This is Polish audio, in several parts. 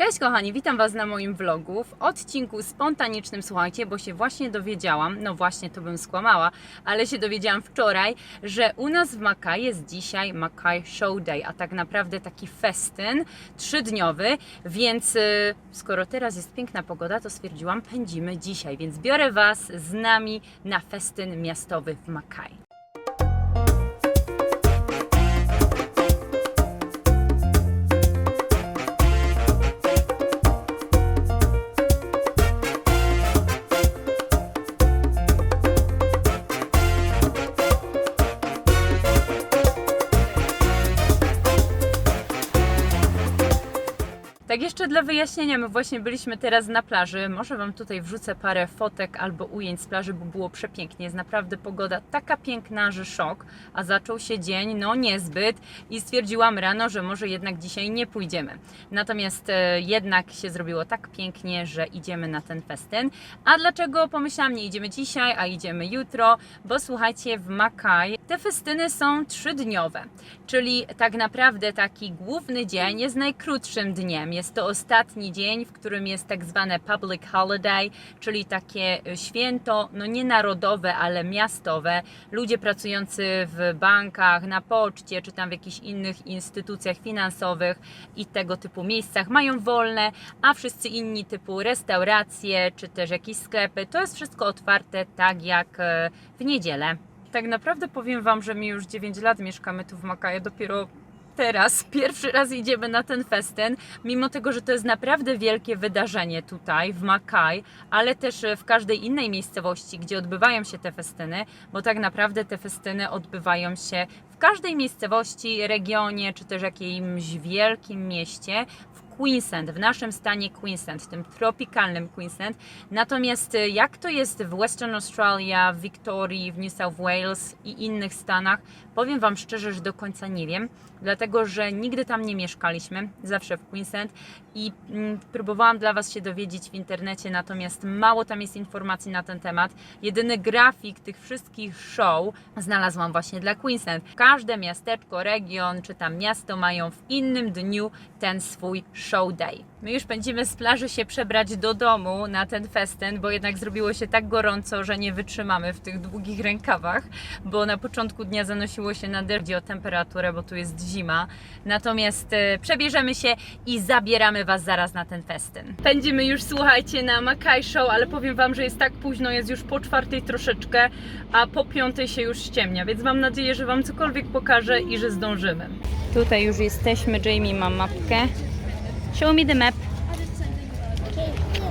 Cześć kochani, witam Was na moim vlogu w odcinku spontanicznym, słuchajcie, bo się właśnie dowiedziałam, no właśnie to bym skłamała, ale się dowiedziałam wczoraj, że u nas w Mackay jest dzisiaj Mackay Show Day, a tak naprawdę taki festyn trzydniowy, więc y, skoro teraz jest piękna pogoda, to stwierdziłam, pędzimy dzisiaj, więc biorę Was z nami na festyn miastowy w Mackay. Tak jeszcze dla wyjaśnienia, my właśnie byliśmy teraz na plaży. Może Wam tutaj wrzucę parę fotek albo ujęć z plaży, bo było przepięknie. Jest naprawdę pogoda taka piękna, że szok. A zaczął się dzień, no niezbyt i stwierdziłam rano, że może jednak dzisiaj nie pójdziemy. Natomiast e, jednak się zrobiło tak pięknie, że idziemy na ten festyn. A dlaczego pomyślałam, nie idziemy dzisiaj, a idziemy jutro? Bo słuchajcie, w Mackay te festyny są trzydniowe, czyli tak naprawdę taki główny dzień jest najkrótszym dniem. Jest to ostatni dzień, w którym jest tak zwane public holiday, czyli takie y, święto, no nie narodowe, ale miastowe. Ludzie pracujący w bankach, na poczcie, czy tam w jakichś innych instytucjach finansowych i tego typu miejscach mają wolne, a wszyscy inni typu restauracje, czy też jakieś sklepy, to jest wszystko otwarte tak jak e, w niedzielę. Tak naprawdę powiem Wam, że my już 9 lat mieszkamy tu w Makaje, dopiero teraz pierwszy raz idziemy na ten festyn, mimo tego, że to jest naprawdę wielkie wydarzenie tutaj w Makaj, ale też w każdej innej miejscowości, gdzie odbywają się te festyny, bo tak naprawdę te festyny odbywają się w każdej miejscowości, regionie, czy też jakimś wielkim mieście, Queensland, w naszym stanie Queensland, w tym tropikalnym Queensland. Natomiast y, jak to jest w Western Australia, w Victorii, w New South Wales i innych stanach, powiem Wam szczerze, że do końca nie wiem, dlatego że nigdy tam nie mieszkaliśmy, zawsze w Queensland i mm, próbowałam dla Was się dowiedzieć w internecie, natomiast mało tam jest informacji na ten temat. Jedyny grafik tych wszystkich show znalazłam właśnie dla Queensland. Każde miasteczko, region czy tam miasto mają w innym dniu ten swój show day. My już będziemy z plaży się przebrać do domu na ten festyn, bo jednak zrobiło się tak gorąco, że nie wytrzymamy w tych długich rękawach, bo na początku dnia zanosiło się na derdzi o temperaturę, bo tu jest zima. Natomiast e, przebierzemy się i zabieramy Was zaraz na ten festyn. Pędzimy już, słuchajcie, na Mackay Show, ale powiem Wam, że jest tak późno, jest już po czwartej troszeczkę, a po piątej się już ściemnia, więc mam nadzieję, że Wam cokolwiek pokażę i że zdążymy. Tutaj już jesteśmy, Jamie ma mapkę. Show me the map.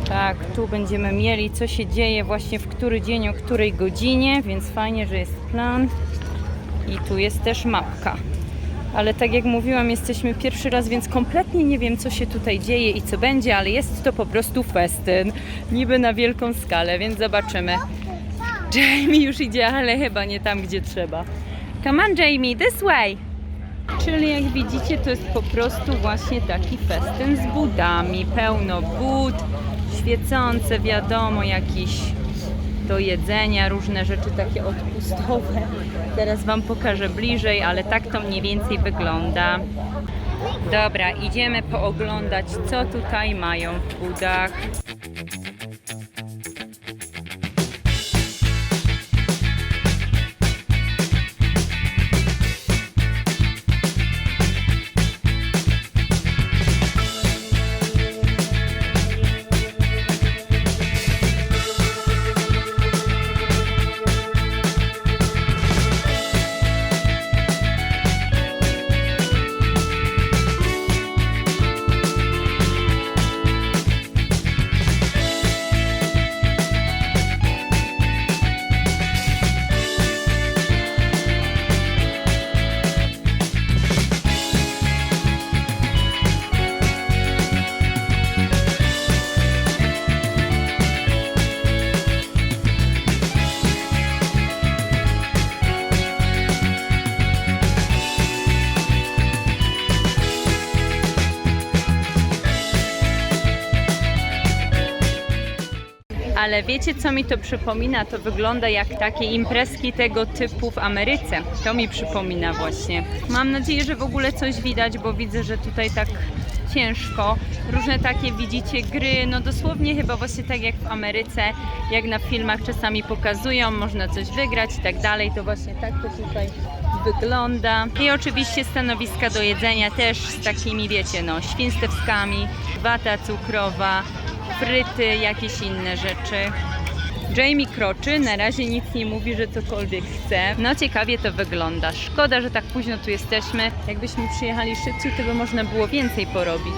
Tak, tu będziemy mieli, co się dzieje właśnie w który dzień, o której godzinie, więc fajnie, że jest plan. I tu jest też mapka. Ale tak jak mówiłam, jesteśmy pierwszy raz, więc kompletnie nie wiem, co się tutaj dzieje i co będzie, ale jest to po prostu festyn. Niby na wielką skalę, więc zobaczymy. Jamie już idzie, ale chyba nie tam, gdzie trzeba. Come on, Jamie, this way! Czyli jak widzicie, to jest po prostu właśnie taki festyn z budami. Pełno bud, świecące, wiadomo, jakiś do jedzenia, różne rzeczy takie odpustowe. Teraz Wam pokażę bliżej, ale tak to mniej więcej wygląda. Dobra, idziemy pooglądać, co tutaj mają w budach. Ale wiecie, co mi to przypomina? To wygląda jak takie imprezki tego typu w Ameryce. To mi przypomina właśnie. Mam nadzieję, że w ogóle coś widać, bo widzę, że tutaj tak ciężko. Różne takie widzicie gry, no dosłownie chyba właśnie tak jak w Ameryce, jak na filmach czasami pokazują, można coś wygrać i tak dalej, to właśnie tak to tutaj wygląda. I oczywiście stanowiska do jedzenia też z takimi, wiecie, no, świństewskami, wata cukrowa, fryty, jakieś inne rzeczy. Jamie kroczy, na razie nic nie mówi, że cokolwiek chce. No ciekawie to wygląda. Szkoda, że tak późno tu jesteśmy. Jakbyśmy przyjechali szybciej, to by można było więcej porobić.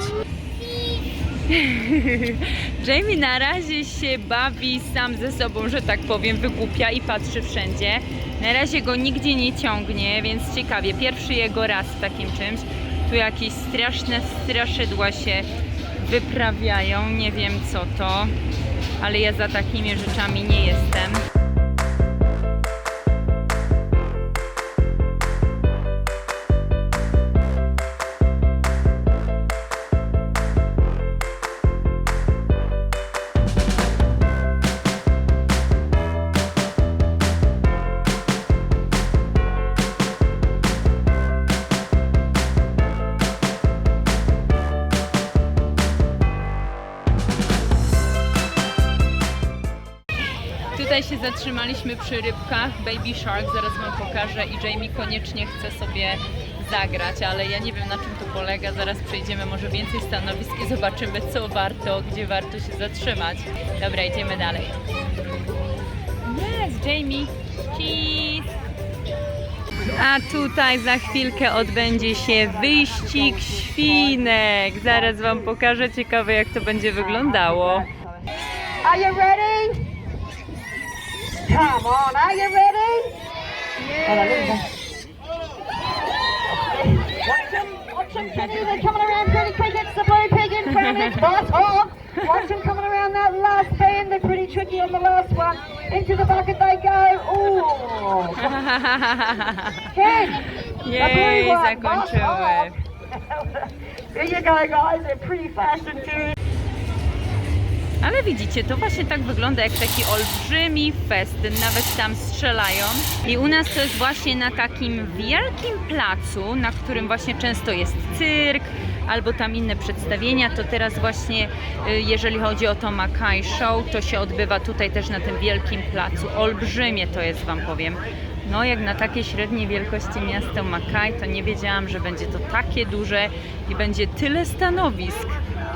Jamie na razie się bawi sam ze sobą, że tak powiem, wygłupia i patrzy wszędzie. Na razie go nigdzie nie ciągnie, więc ciekawie. Pierwszy jego raz w takim czymś. Tu jakieś straszne straszydła się wyprawiają. Nie wiem co to, ale ja za takimi rzeczami nie jestem. Zatrzymaliśmy przy rybkach Baby Shark, zaraz Wam pokażę i Jamie koniecznie chce sobie zagrać, ale ja nie wiem na czym to polega, zaraz przejdziemy może więcej stanowisk i zobaczymy co warto, gdzie warto się zatrzymać. Dobra, idziemy dalej. Jest, Jamie, cheese! A tutaj za chwilkę odbędzie się wyścig świnek. Zaraz Wam pokażę, ciekawe jak to będzie wyglądało. Are you ready? Come on, are you ready? Watch them, watch them, Kenny. They're coming around pretty quick. It's the blue pig in front of it. Boss off. Watch them coming around that last bend. They're pretty tricky on the last one. Into the bucket they go. Ooh. Ken. blue Jej, one. Boss There you go, guys. They're pretty fast and furious. Ale widzicie, to właśnie tak wygląda jak taki olbrzymi festyn, nawet tam strzelają. I u nas to jest właśnie na takim wielkim placu, na którym właśnie często jest cyrk albo tam inne przedstawienia. To teraz właśnie, y, jeżeli chodzi o to Mackay Show, to się odbywa tutaj też na tym wielkim placu. Olbrzymie to jest, Wam powiem. No, jak na takie średniej wielkości miasto Mackay, to nie wiedziałam, że będzie to takie duże i będzie tyle stanowisk.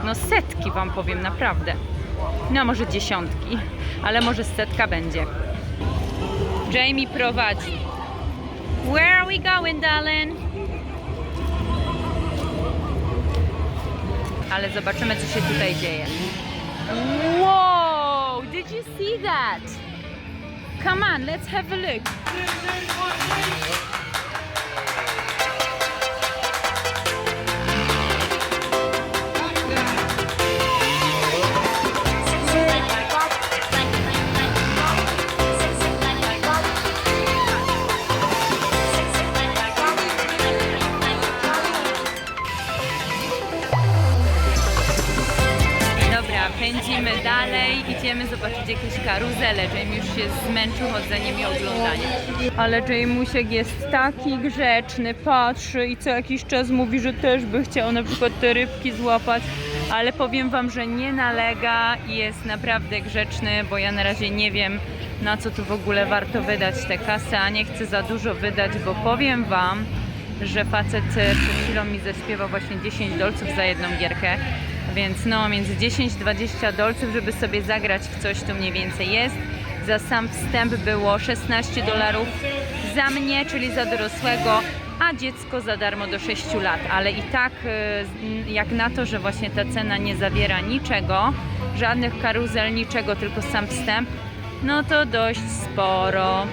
No setki Wam powiem, naprawdę. No może dziesiątki, ale może setka będzie. Jamie prowadzi. Where are we going, darling? Ale zobaczymy, co się tutaj dzieje. Wow! Did you see that? Come on, let's have a look. Idziemy zobaczyć jakieś karuzele. Jamie już się zmęczył chodzeniem i oglądaniem. Ale Jamusiek jest taki grzeczny, patrzy i co jakiś czas mówi, że też by chciał na przykład te rybki złapać. Ale powiem Wam, że nie nalega i jest naprawdę grzeczny, bo ja na razie nie wiem na co tu w ogóle warto wydać tę kasę, a nie chcę za dużo wydać, bo powiem Wam, że facet e, przed chwilą mi zaśpiewał właśnie 10 dolców za jedną gierkę, więc no między 10-20 dolców, żeby sobie zagrać w coś tu mniej więcej jest. Za sam wstęp było 16 dolarów za mnie, czyli za dorosłego, a dziecko za darmo do 6 lat, ale i tak z- jak na to, że właśnie ta cena nie zawiera niczego, żadnych karuzel, niczego, tylko sam wstęp, no to dość sporo.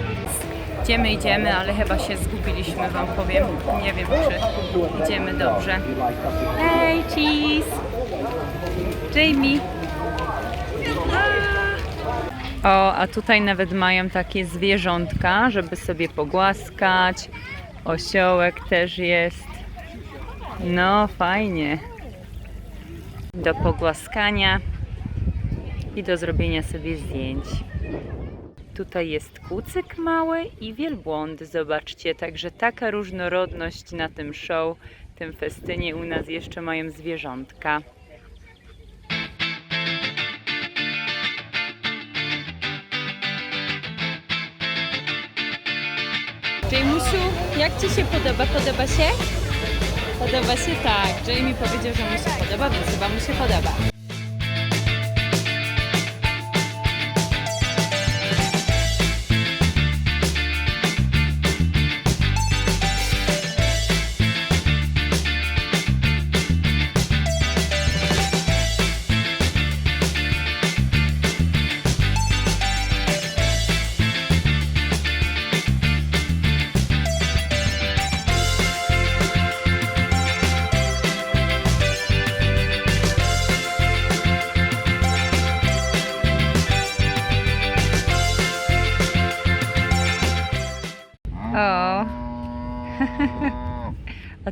Idziemy, idziemy, ale chyba się zgubiliśmy, wam powiem. Nie wiem, czy idziemy dobrze. Hej, cheese! Jamie! O, a tutaj nawet mają takie zwierzątka, żeby sobie pogłaskać. Osiołek też jest. No, fajnie. Do pogłaskania i do zrobienia sobie zdjęć. Tutaj jest kucyk mały i wielbłąd, zobaczcie. Także taka różnorodność na tym show tym festynie u nas jeszcze mają zwierzątka. Jamusiu, jak Ci się podoba? Podoba się? Podoba się tak. Jamie powiedział, że mu się podoba, więc chyba mu się podoba.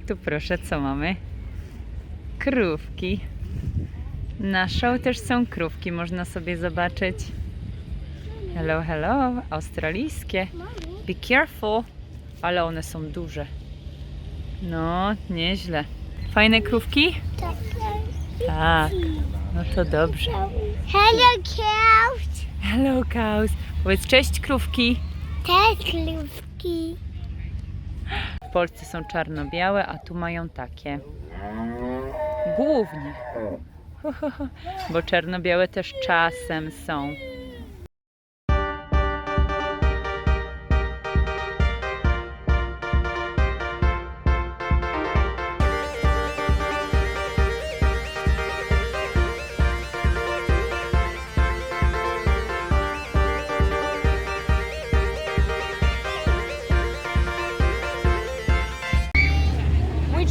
Tu proszę, co mamy? Krówki. Na show też są krówki, można sobie zobaczyć. Hello, hello, australijskie. Be careful. Ale one są duże. No, nieźle. Fajne krówki? Tak. No to dobrze. Hello, cows. Hello, cows. Powiedz cześć, krówki. Te krówki. W Polsce są czarno-białe, a tu mają takie. Głównie. Bo czarno-białe też czasem są.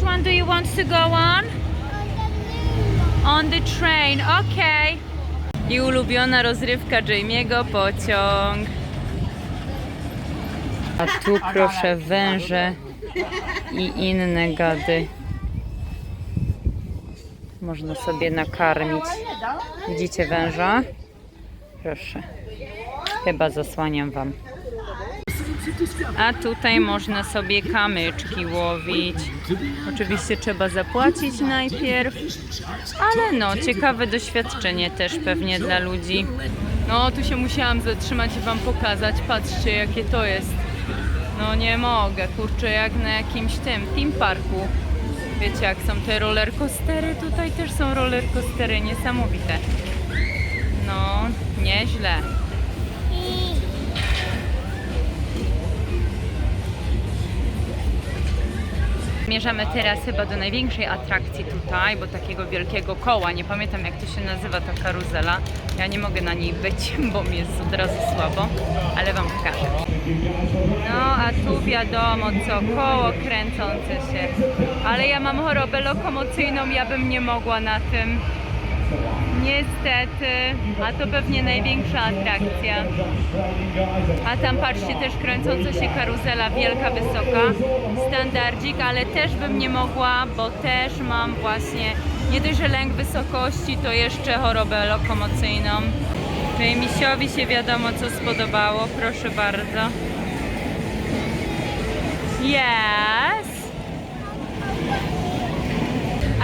Which one do you want to go on? On the train, okay. I ulubiona rozrywka Jamie'ego pociąg. A tu proszę węże i inne gady. Można sobie nakarmić. Widzicie węża? Proszę. Chyba zasłaniam wam. A tutaj można sobie kamyczki łowić. Oczywiście trzeba zapłacić najpierw, ale no, ciekawe doświadczenie też pewnie dla ludzi. No, tu się musiałam zatrzymać i Wam pokazać. Patrzcie, jakie to jest. No nie mogę, kurczę, jak na jakimś tym, team parku. Wiecie, jak są te roller coastery, tutaj też są roller coastery, niesamowite. No, nieźle. Zmierzamy teraz chyba do największej atrakcji tutaj, bo takiego wielkiego koła, nie pamiętam jak to się nazywa ta karuzela. Ja nie mogę na niej być, bo mi jest od razu słabo, ale Wam pokażę. No a tu wiadomo co, koło kręcące się. Ale ja mam chorobę lokomocyjną, ja bym nie mogła na tym. Niestety, a to pewnie największa atrakcja. A tam patrzcie, też kręcąca się karuzela, wielka, wysoka, standardzik, ale też bym nie mogła, bo też mam właśnie nie dość, że lęk wysokości, to jeszcze chorobę lokomocyjną. Czyli się wiadomo co spodobało, proszę bardzo. Yes!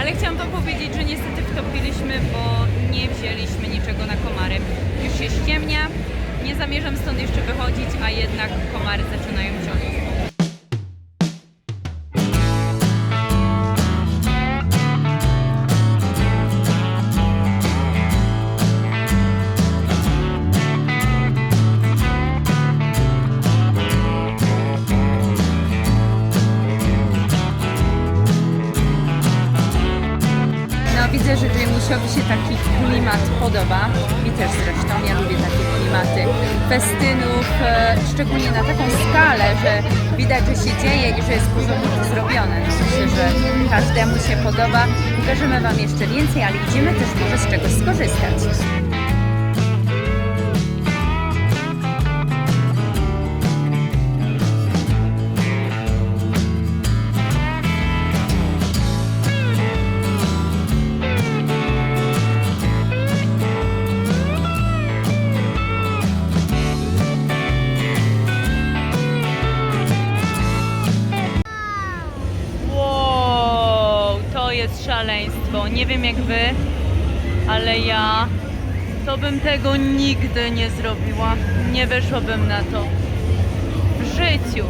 Ale chciałam Wam powiedzieć, że niestety wtopiliśmy, bo nie wzięliśmy niczego na komary. Już się ściemnia, nie zamierzam stąd jeszcze wychodzić, a jednak komary zaczynają ciąć. Festynów, e, szczególnie na taką skalę, że widać, że się dzieje i że jest porządnie zrobione. No, Myślę, że każdemu się podoba. Pokażemy Wam jeszcze więcej, ale idziemy też może z czegoś skorzystać. No, nie wiem jak wy, ale ja to bym tego nigdy nie zrobiła. Nie weszłabym na to w życiu.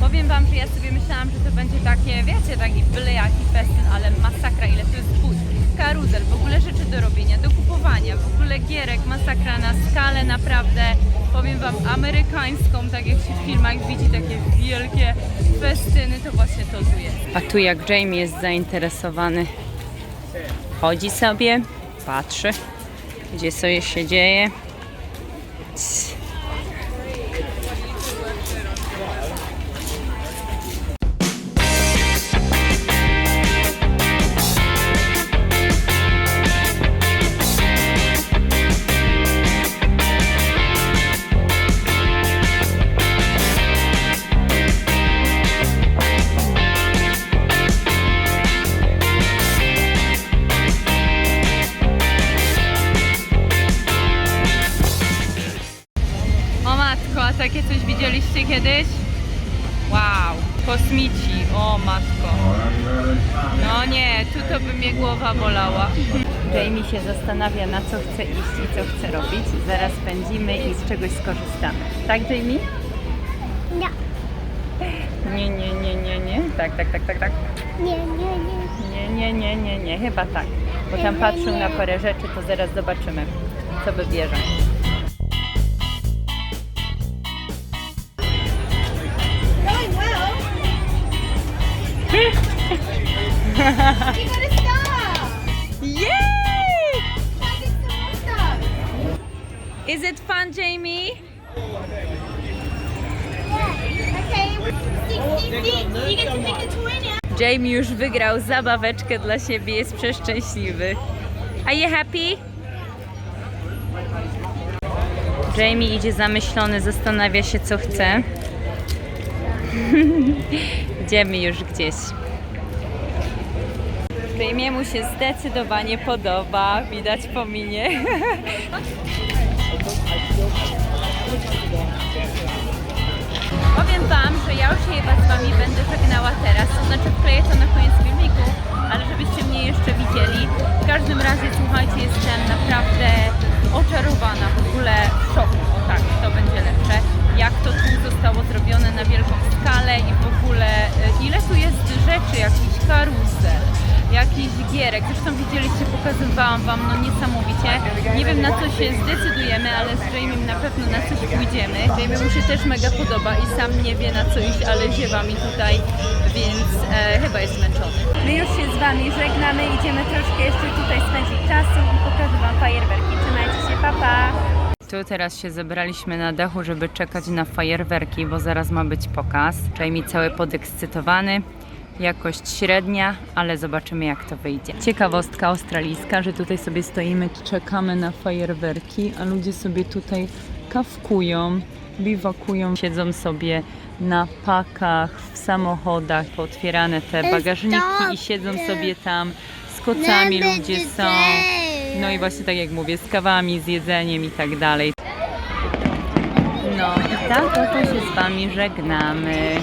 Powiem wam, że ja sobie myślałam, że to będzie takie, wiecie, taki byle jaki festyn, ale masakra, ile to jest bój. Karuzel, w ogóle rzeczy do robienia, do kupowania, w ogóle gierek, masakra na skalę naprawdę, powiem wam, amerykańską, tak jak się w filmach widzi, takie wielkie festyny, to właśnie to tu jest. A tu jak Jamie jest zainteresowany, chodzi sobie, patrzy, gdzie sobie się dzieje. Matko, a takie coś widzieliście kiedyś? Wow, kosmici, o matko. No nie, tu to by mnie głowa bolała. Jamie się zastanawia na co chce iść i co chce robić. Zaraz pędzimy i z czegoś skorzystamy. Tak Jamie? Nie, Nie, nie, nie, nie, nie. Tak, tak, tak, tak, tak. nie, nie, nie. Nie, nie, nie, nie, nie, chyba tak. Bo tam patrzył na parę rzeczy, to zaraz zobaczymy, co wybierze. Yay! Is it fun, Jamie? Okay, 66. You get to pick a toy now. Jamie już wygrał zabaweczkę dla siebie, jest przeszczęśliwy. Are you happy? Jamie idzie zamyślony, zastanawia się co chce. Idziemy już gdzieś. Jamie'emu się zdecydowanie podoba, widać po minie. Powiem Wam, że ja już się chyba z Wami będę żegnała teraz, to znaczy wkleję to na koniec filmiku, ale żebyście mnie jeszcze widzieli. W każdym razie, słuchajcie, jestem naprawdę oczarowana, w ogóle w szoku, o tak, to będzie lepsze, jak to tu zostało zrobione na wielką skalę i w ogóle e, ile tu jest rzeczy, jakiś karusel, jakiś gierek, zresztą widzieliście, pokazywałam Wam, no niesamowicie. Nie wiem na co się zdecydujemy, ale z Jamiem na pewno na coś pójdziemy. Jamie mu się też mega podoba i sam nie wie na co iść, ale ziewa mi tutaj, więc e, chyba jest zmęczony. My już się z Wami żegnamy, idziemy troszkę jeszcze tutaj spędzić czasu i pokażę Wam fajerwerki. Trzymajcie się, pa pa! Tu teraz się zebraliśmy na dachu, żeby czekać na fajerwerki, bo zaraz ma być pokaz. Jamie cały podekscytowany. Jakość średnia, ale zobaczymy jak to wyjdzie. Ciekawostka australijska, że tutaj sobie stoimy, czekamy na fajerwerki, a ludzie sobie tutaj kawkują, biwakują, siedzą sobie na pakach, w samochodach, pootwierane te bagażniki i siedzą sobie tam. Z kocami ludzie są. No i właśnie tak jak mówię, z kawami, z jedzeniem i tak dalej. No i tak oto się z Wami żegnamy.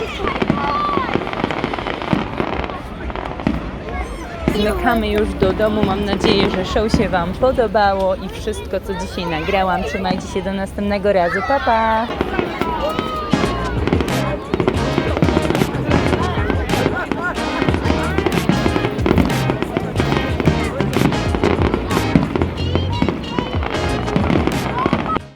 Zmykamy już do domu. Mam nadzieję, że show się Wam podobało i wszystko, co dzisiaj nagrałam. Trzymajcie się do następnego razu. Pa, pa!